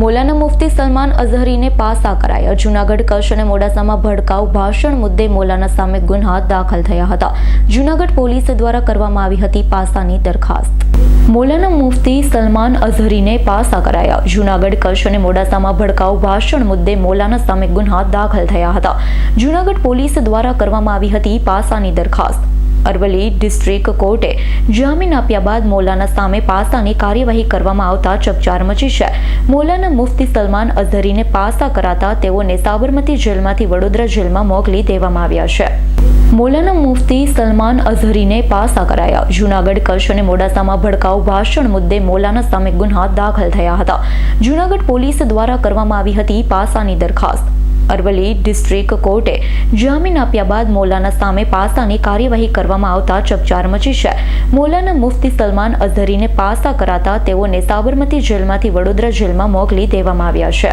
મૌલાના મુફ્તી સલમાન અઝહરીને પાસા કરાયા. જૂનાગઢ કચ્છ અને મોડાસામાં ભડકાઉ ભાષણ મુદ્દે મૌલાના સામે ગુન્હા દાખલ થયા હતા. જૂનાગઢ પોલીસ દ્વારા કરવામાં આવી હતી પાસાની દરખાસ્ત. મૌલાના મુફ્તી સલમાન અઝહરીને પાસા કરાયા. જૂનાગઢ કચ્છ અને મોડાસામાં ભડકાઉ ભાષણ મુદ્દે મૌલાના સામે ગુન્હા દાખલ થયા હતા. જૂનાગઢ પોલીસ દ્વારા કરવામાં આવી હતી પાસાની દરખાસ્ત. અરવલ્લી ડિસ્ટ્રિક્ટ કોર્ટે જામીન આપ્યા બાદ મૌલાના સામે પાસાની કાર્યવાહી કરવામાં આવતા ચકચાર મચી છે. મૌલાના મુફ્તી સલમાન અઝહરીને પાસા કરાતા તેઓને સાબરમતી જેલમાંથી વડોદરા જેલમાં મોકલી દેવામાં આવ્યા છે. મૌલાના મુફ્તી સલમાન અઝહરીને પાસા કરાયા. જૂનાગઢ કચ્છ અને મોડાસામાં ભડકાઉ ભાષણ મુદ્દે મૌલાના સામે ગુન્હા દાખલ થયા હતા. જૂનાગઢ પોલીસ દ્વારા કરવામાં આવી હતી પાસાની દરખાસ્ત. અરવલ્લી ડિસ્ટ્રિક્ટ કોર્ટે જામીન આપ્યા બાદ મૌલાના સામે પાસાની કાર્યવાહી કરવામાં આવતા ચકચાર મચી છે. મૌલાના મુફ્તી સલમાન અઝહરીને પાસા કરાતા તેઓને સાબરમતી જેલમાંથી વડોદરા જેલમાં મોકલી દેવામાં આવ્યા છે.